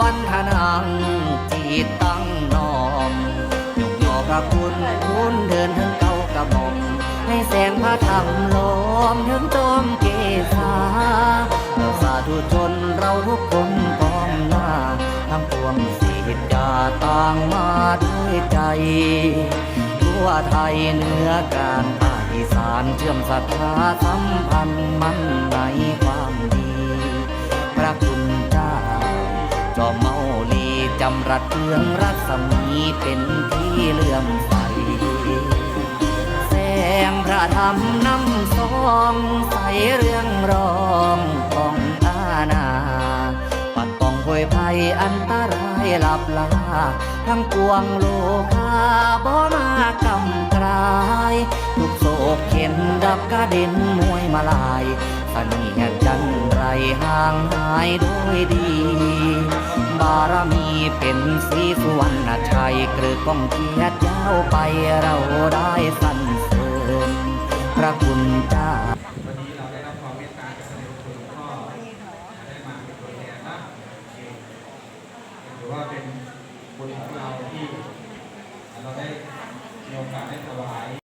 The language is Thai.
วันทนังจีตั้งนอมยกยอพระคุณคุณเดินทั้งเก่ากระบอกให้แสงพระธรรมล้อมถึงจอมเกษาสาธุชนเราทุกคนพร้อมหน้าทั้วงสิทธาต่างมาด้วยใจทั่วไทยเหนือการภาคอีสานเชื่อมศรัทธาสัมพันธ์มันใน จอมเมาลีจำรัดเทืองรัศมีเป็นที่เลื่อมใส แสงพระธรรมนำสองใสเรื่องรองของอาณาปัดป้องป่วยภัยอันตรายหลับลา ทั้งปวงโลกา กับกระเด็นมวยมาลายสนีแห่งจันไรห่างหายโดยดี บารมีเป็นสีสุวรรณชัยกรือกองเกียรติยาวไปเราได้สันเสริมพระคุณเจ้าว่าเป็นบุของเราที่เราได้มีโอกาสได้ถวาย